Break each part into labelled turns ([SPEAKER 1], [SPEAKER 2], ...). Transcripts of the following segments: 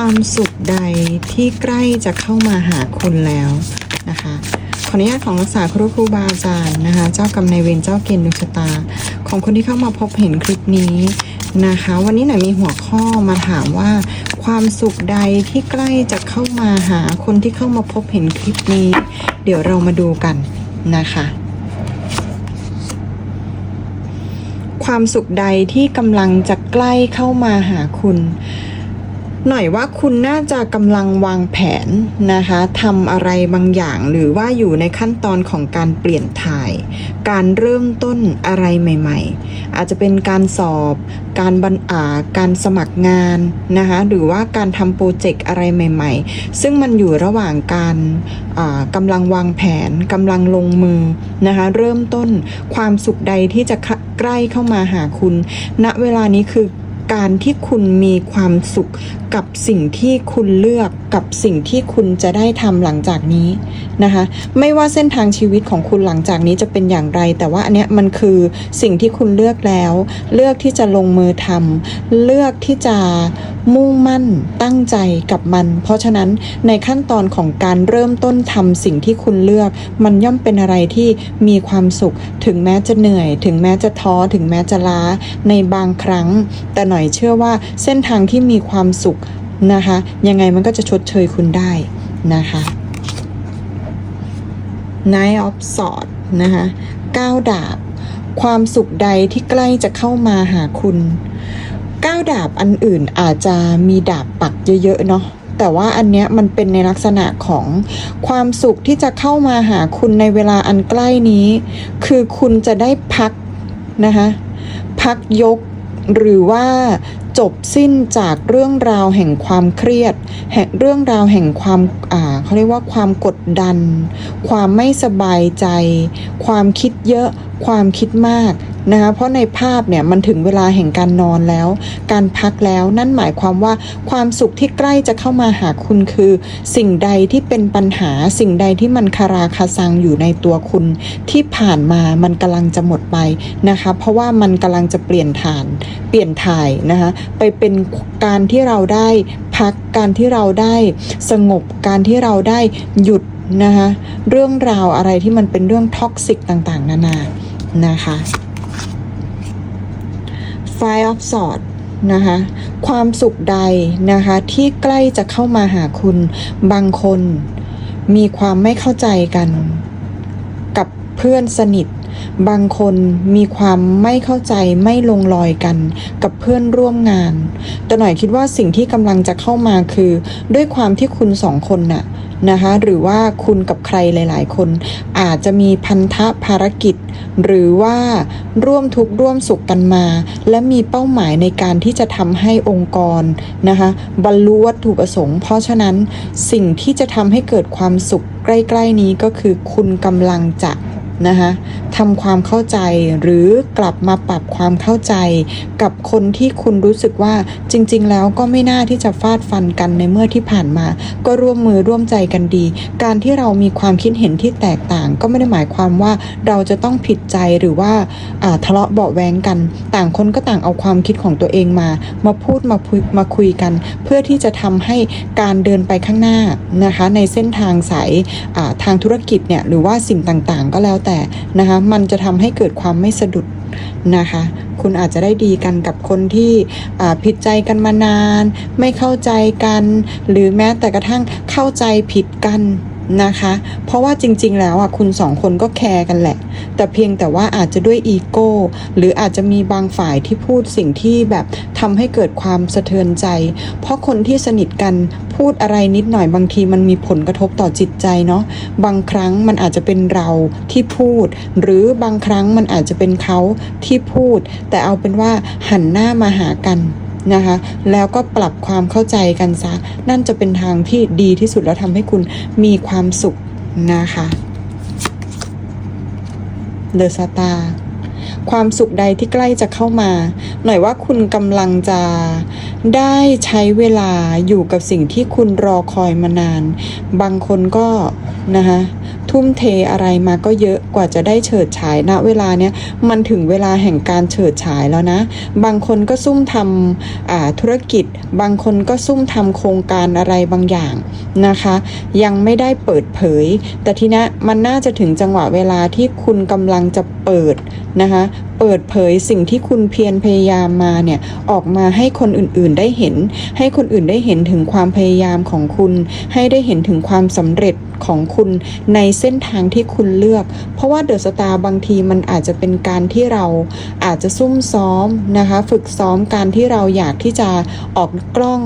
[SPEAKER 1] ความสุขใดที่ใกล้จะเข้ามาหาคุณแล้วนะคะขออนุญาตของรักษาครูครูบาอาจารย์นะคะ เจ้ากรรมนายเวรเจ้าเกณฑ์ดวงชะตา ของคนที่เข้ามาพบเห็นคลิปนี้นะคะ วันนี้หน่อยมีหัวข้อมาถามว่า ความสุขใดที่ใกล้จะเข้ามาหาคนที่เข้ามาพบเห็นคลิปนี้ เดี๋ยวเรามาดูกันนะคะความสุขใดที่กำลังจะใกล้เข้ามาหาคุณ หน่อยว่าคุณน่าจะกำลังวางแผนนะคะทำอะไรบางอย่างหรือว่าอยู่ในขั้นตอนของการเปลี่ยนถ่าย การเริ่มต้นอะไรใหม่ ๆ อาจจะเป็นการสอบ การบรรอาการสมัครงานนะคะหรือว่าการทำโปรเจกต์อะไรใหม่ ๆ ซึ่งมันอยู่ระหว่างการกำลังวางแผนกำลังลงมือนะคะเริ่มต้นความสุขใดที่จะใกล้เข้ามาหาคุณณเวลานี้คือการที่คุณมีความสุข กับสิ่งที่คุณเลือกกับสิ่งที่คุณจะได้ทำหลังจากนี้นะคะ ไม่ว่าเส้นทางชีวิตของคุณหลังจากนี้จะเป็นอย่างไร แต่ว่าอันเนี้ยมันคือสิ่งที่คุณเลือกแล้ว เลือกที่จะลงมือทำเลือกที่จะมุ่งมั่นตั้งใจกับมัน เพราะฉะนั้นในขั้นตอนของการเริ่มต้นทำสิ่งที่คุณเลือก มันย่อมเป็นอะไรที่มีความสุข ถึงแม้จะเหนื่อย ถึงแม้จะท้อถึงแม้จะล้าในบางครั้ง แต่หน่อยเชื่อว่าเส้นทางที่มีความสุข นะคะ ยังไงมันก็จะชดเชยคุณได้นะคะ Nine of Swords นะคะก้าวดาบ ความสุขใดที่ใกล้จะเข้ามาหาคุณก้าวดาบอันอื่นอาจจะมีดาบปักเยอะๆเนาะแต่ว่าอันเนี้ยมันเป็นในลักษณะของความสุขที่จะเข้ามาหาคุณในเวลาอันใกล้นี้ คือคุณจะได้พักนะคะพักยก หรือว่าจบสิ้นจากเรื่องราวแห่งความเครียด แห่งเรื่องราวแห่งความอ่าเขาเรียกว่าความกดดัน ความไม่สบายใจ ความคิดเยอะ ความคิดมาก นะคะเพราะในภาพเนี่ยมันถึงเวลาแห่งการนอนแล้ว การพักแล้วนั่นหมายความว่าความสุขที่ใกล้จะเข้ามาหาคุณคือ สิ่งใดที่เป็นปัญหาสิ่งใดที่มันคาราคาซังอยู่ในตัวคุณ ที่ผ่านมามันกำลังจะหมดไปนะคะเพราะว่ามันกำลังจะเปลี่ยนฐาน เปลี่ยนถ่ายนะคะไปเป็นการที่เราได้พักการที่เราได้สงบการที่เราได้หยุดนะคะเรื่องราวอะไรที่มันเป็นเรื่องท็อกซิกต่างๆ นานานะคะ Five of Swords นะคะความสุขใดนะคะที่ใกล้จะเข้ามาหาคุณบางคน มีความไม่เข้าใจกัน กับเพื่อนสนิท บางคนมีความไม่เข้าใจไม่ลงรอยกัน กับเพื่อนร่วมงาน แต่หน่อยคิดว่าสิ่งที่กำลังจะเข้ามาคือ ด้วยความที่คุณสองคนน่ะ นะคะหรือว่าคุณกับใครหลาย ๆ คน อาจจะมีพันธะภารกิจ หรือว่าร่วมทุกข์ร่วมสุขกันมา และมีเป้าหมายในการที่จะทำให้องค์กรนะคะบรรลุวัตถุประสงค์ เพราะฉะนั้นสิ่งที่จะทำให้เกิดความสุขใกล้ ๆ นี้ก็คือคุณกำลังจะ นะคะทำความเข้าใจหรือกลับมาปรับความเข้าใจกับคนที่คุณรู้สึกว่าจริง ๆ แล้วก็ไม่น่าที่จะฟาดฟันกันในเมื่อที่ผ่านมา ก็ร่วมมือร่วมใจกันดี การที่เรามีความคิดเห็นที่แตกต่าง ก็ไม่ได้หมายความว่าเราจะต้องผิดใจหรือว่าทะเลาะเบาแวงกัน ต่างคนก็ต่างเอาความคิดของตัวเองมา มาพูดมาคุยมาคุยกัน เพื่อที่จะทำให้การเดินไปข้างหน้านะคะในเส้นทางสายทางธุรกิจเนี่ยหรือว่าสิ่งต่างๆ ก็แล้วแต่นะคะมันจะทำให้เกิดความไม่สะดุดนะคะ คุณอาจจะได้ดีกันกับคนที่ผิดใจกันมานาน ไม่เข้าใจกัน หรือแม้แต่กระทั่งเข้าใจผิดกัน นะคะ เพราะว่าจริง ๆ แล้วอะคุณสองคนก็แคร์กันแหละ แต่เพียงแต่ว่าอาจจะด้วยอีโก้ หรืออาจจะมีบางฝ่ายที่พูดสิ่งที่แบบทำให้เกิดความสะเทือนใจ เพราะคนที่สนิทกันพูดอะไรนิดหน่อยบางทีมันมีผลกระทบต่อจิตใจเนาะบางครั้งมันอาจจะเป็นเราที่พูด หรือบางครั้งมันอาจจะเป็นเขาที่พูด แต่เอาเป็นว่าหันหน้ามาหากัน นะคะ แล้วก็ปรับความเข้าใจกันซะ นั่นจะเป็นทางที่ดีที่สุดแล้วทำให้คุณมีความสุขนะคะเดอะสตาร์ความสุขใดที่ใกล้จะเข้ามา หน่อยว่าคุณกำลังจะได้ใช้เวลาอยู่กับสิ่งที่คุณรอคอยมานาน บางคนก็นะคะ ทุ่มเทอะไรมาก็เยอะกว่าจะได้เฉิดฉายณเวลาเนี้ยมันถึงเวลาแห่งการเฉิดฉายแล้วนะ บางคนก็ซุ่มทำธุรกิจ บางคนก็ซุ่มทำโครงการอะไรบางอย่างนะคะ ยังไม่ได้เปิดเผย แต่ทีนี้มันน่าจะถึงจังหวะเวลาที่คุณกำลังจะเปิดนะคะเปิดเผยสิ่งที่คุณเพียรพยายามมาเนี่ยออกมาให้คนอื่นๆได้เห็น ให้คนอื่นได้เห็นถึงความพยายามของคุณ ให้ได้เห็นถึงความสำเร็จของคุณในเส้นทางที่คุณเลือก เพราะว่าเดอะสตาร์บางทีมันอาจจะเป็นการที่เราอาจจะซุ่มซ้อมนะคะ ฝึกซ้อมการที่เราอยากที่จะออกกล้อง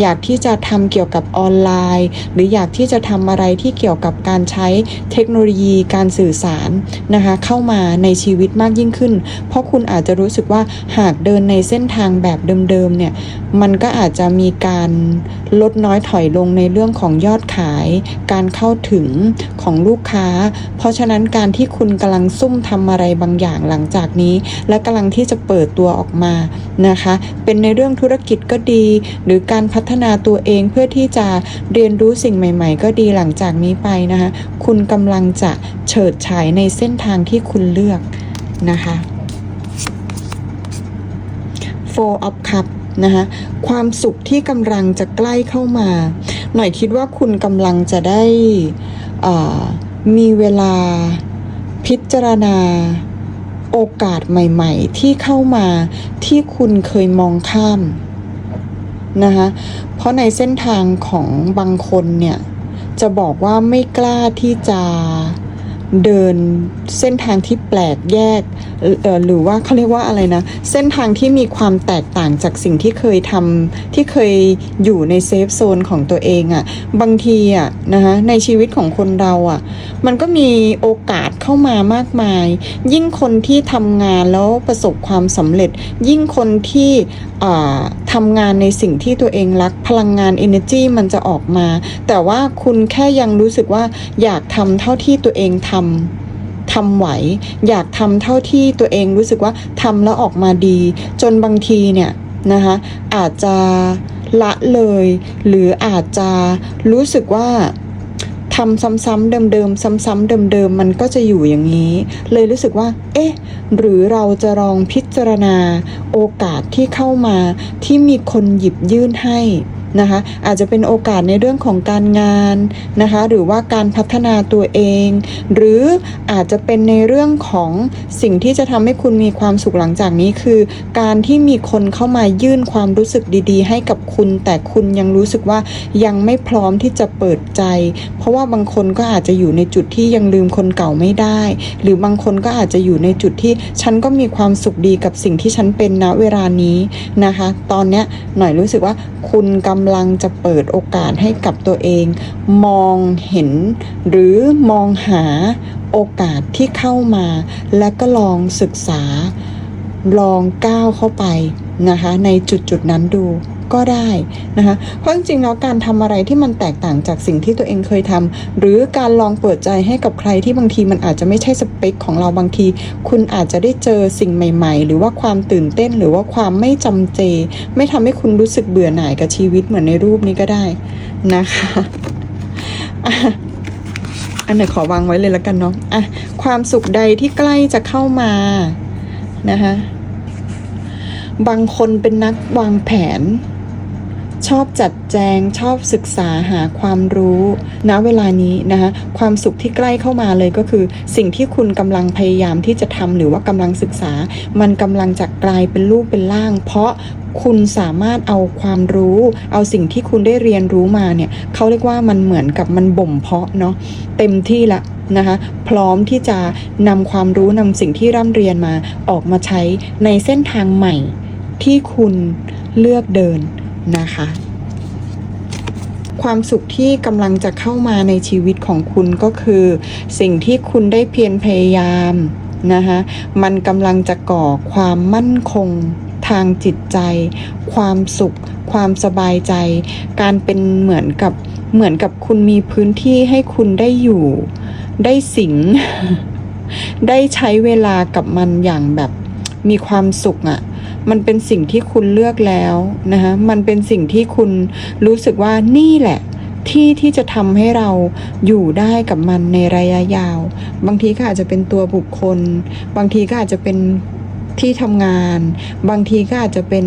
[SPEAKER 1] อยากที่จะทำเกี่ยวกับออนไลน์ หรืออยากที่จะทำอะไรที่เกี่ยวกับการใช้เทคโนโลยีการสื่อสารนะคะ เข้ามาในชีวิตมากยิ่งขึ้นเพราะคุณอาจจะรู้สึกว่าหากเดินในเส้นทางแบบเดิมๆเนี่ยมันก็อาจจะมีการลดน้อยถอยลงในเรื่องของยอดขาย การเข้าถึงของลูกค้า เพราะฉะนั้นการที่คุณกำลังซุ่มทำอะไรบางอย่างหลังจากนี้ และกำลังที่จะเปิดตัวออกมานะคะ เป็นในเรื่องธุรกิจก็ดี หรือการพัฒนาตัวเองเพื่อที่จะเรียนรู้สิ่งใหม่ ๆ ก็ดีหลังจากนี้ไปนะคะ คุณกำลังจะเฉิดฉายในเส้นทางที่คุณเลือกนะคะ Four of Cup นะคะความสุขที่กำลังจะใกล้เข้ามา หน่อยคิดว่าคุณกำลังจะได้มีเวลาพิจารณาโอกาสใหม่ๆ ที่เข้ามาที่คุณเคยมองข้ามนะคะเพราะในเส้นทางของบางคนเนี่ย จะบอกว่าไม่กล้าที่จะ เดินเส้นทางที่แปลกแยกหรือว่าเขาเรียกว่าอะไรนะ เส้นทางที่มีความแตกต่างจากสิ่งที่เคยทำที่เคยอยู่ในเซฟโซนของตัวเองอะ่ะบางทีอะ่ะนะคะในชีวิตของคนเราอะ่ะ มันก็มีโอกาสเข้ามามากมาย ยิ่งคนที่ทำงานแล้วประสบความสำเร็จ ยิ่งคนที่ทำงานในสิ่งที่ตัวเองรักพลังงาน energy มันจะออกมา แต่ว่าคุณแค่ยังรู้สึกว่าอยากทำเท่าที่ตัวเองทำทำไหว อยากทำเท่าที่ตัวเองรู้สึกว่าทำแล้วออกมาดี จนบางทีเนี่ยนะคะอาจจะละเลย หรืออาจจะรู้สึกว่าทำซ้ำๆเดิมๆซ้ำๆเดิมๆมันก็จะอยู่อย่างนี้ เลยรู้สึกว่า เอ๊ะ หรือเราจะลองพิจารณาโอกาสที่เข้ามาที่มีคนหยิบยื่นให้ นะคะอาจจะเป็นโอกาสในเรื่องของการงานนะคะหรือว่าการพัฒนาตัวเอง หรืออาจจะเป็นในเรื่องของสิ่งที่จะทำให้คุณมีความสุขหลังจากนี้คือ การที่มีคนเข้ามายื่นความรู้สึกดี ๆ ให้กับคุณ แต่คุณยังรู้สึกว่ายังไม่พร้อมที่จะเปิดใจ เพราะว่าบางคนก็อาจจะอยู่ในจุดที่ยังลืมคนเก่าไม่ได้ หรือบางคนก็อาจจะอยู่ในจุดที่ฉันก็มีความสุขดีกับสิ่งที่ฉันเป็นณเวลานี้นะคะ ตอนเนี้ยหน่อยรู้สึกว่าคุณกำำลังจะเปิดโอกาสให้กับตัวเอง มองเห็น หรือมองหาโอกาสที่เข้ามา และก็ลองศึกษา ลองก้าวเข้าไปนะคะ ในจุดจุดๆนั้นดู ก็ได้นะคะเพราะจริงๆแล้วการทำอะไรที่มันแตกต่างจากสิ่งที่ตัวเองเคยทำหรือการลองเปิดใจให้กับใครที่บางทีมันอาจจะไม่ใช่สเปคของเราบางที คุณอาจจะได้เจอสิ่งใหม่ ๆ หรือว่าความตื่นเต้นหรือว่าความไม่จำเจ ไม่ทำให้คุณรู้สึกเบื่อหน่ายกับชีวิตเหมือนในรูปนี้ก็ได้นะคะอะอันไหนขอวางไว้เลยแล้วกันเนาะอะความสุขใดที่ใกล้จะเข้ามานะคะบางคนเป็นนักวางแผน ชอบจัดแจงชอบศึกษาหาความรู้ณเวลานี้นะคะความสุขที่ใกล้เข้ามาเลยก็คือ สิ่งที่คุณกำลังพยายามที่จะทำหรือว่ากำลังศึกษา มันกำลังจะกลายเป็นรูปเป็นร่าง เพราะคุณสามารถเอาความรู้ เอาสิ่งที่คุณได้เรียนรู้มาเนี่ยเขาเรียกว่ามันเหมือนกับมันบ่มเพาะเนาะเต็มที่ละนะคะพร้อมที่จะนำความรู้นำสิ่งที่ร่ำเรียนมาออกมาใช้ในเส้นทางใหม่ที่คุณเลือกเดิน นะคะ ความสุขที่กำลังจะเข้ามาในชีวิตของคุณก็คือ สิ่งที่คุณได้เพียรพยายามนะคะมันกำลังจะก่อความมั่นคงทางจิตใจ ความสุข ความสบายใจ การเป็นเหมือนกับเหมือนกับคุณมีพื้นที่ให้คุณได้อยู่ ได้สิง ได้ใช้เวลากับมันอย่างแบบมีความสุขอะ่ะ มันเป็นสิ่งที่คุณเลือกแล้วนะคะมันเป็นสิ่งที่คุณรู้สึกว่านี่แหละที่ที่จะทำให้เราอยู่ได้กับมันในระยะยาว บางทีก็อาจจะเป็นตัวบุคคล บางทีก็อาจจะเป็น ที่ทำงาน บางทีก็อาจจะเป็น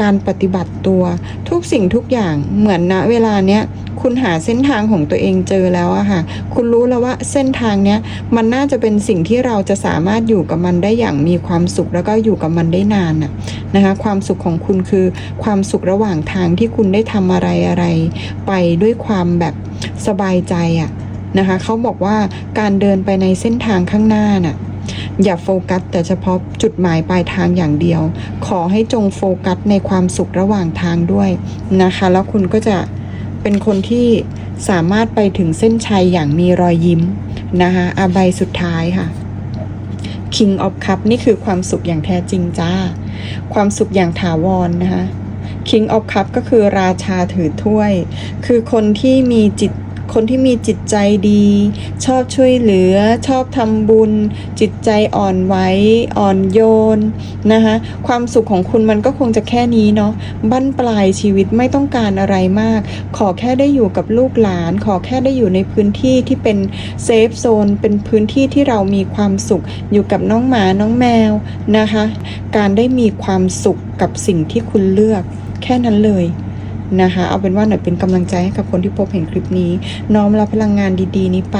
[SPEAKER 1] การปฏิบัติตัว ทุกสิ่งทุกอย่างเหมือนณเวลาเนี้ยคุณหาเส้นทางของตัวเองเจอแล้วอะค่ะ คุณรู้แล้วว่าเส้นทางเนี้ยมันน่าจะเป็นสิ่งที่เราจะสามารถอยู่กับมันได้อย่างมีความสุขแล้วก็อยู่กับมันได้นานน่ะนะคะ ความสุขของคุณคือความสุขระหว่างทางที่คุณได้ทำอะไรอะไร ไปด้วยความแบบสบายใจอะนะคะเขาบอกว่าการเดินไปในเส้นทางข้างหน้าน่ะ อย่าโฟกัสแต่เฉพาะจุดหมายปลายทางอย่างเดียว ขอให้จงโฟกัสในความสุขระหว่างทางด้วยนะคะ แล้วคุณก็จะเป็นคนที่สามารถไปถึงเส้นชัยอย่างมีรอยยิ้มนะคะอาใบสุดท้ายค่ะ King of Cup นี่คือความสุขอย่างแท้จริงจ้า ความสุขอย่างถาวรนนะคะ King of Cup ก็คือราชาถือถ้วย คือคนที่มีจิต คนที่มีจิตใจดี ชอบช่วยเหลือ ชอบทำบุญ จิตใจอ่อนไหวอ่อนโยนนะคะความสุขของคุณมันก็คงจะแค่นี้เนาะบั้นปลายชีวิตไม่ต้องการอะไรมาก ขอแค่ได้อยู่กับลูกหลาน ขอแค่ได้อยู่ในพื้นที่ที่เป็นเซฟโซนเป็นพื้นที่ที่เรามีความสุข อยู่กับน้องหมาน้องแมวนะคะ การได้มีความสุขกับสิ่งที่คุณเลือก แค่นั้นเลย นะคะ เอาเป็นว่าหน่อยเป็นกำลังใจให้กับคนที่พบเห็นคลิปนี้ น้อมรับพลังงานดี ๆ นี้ไป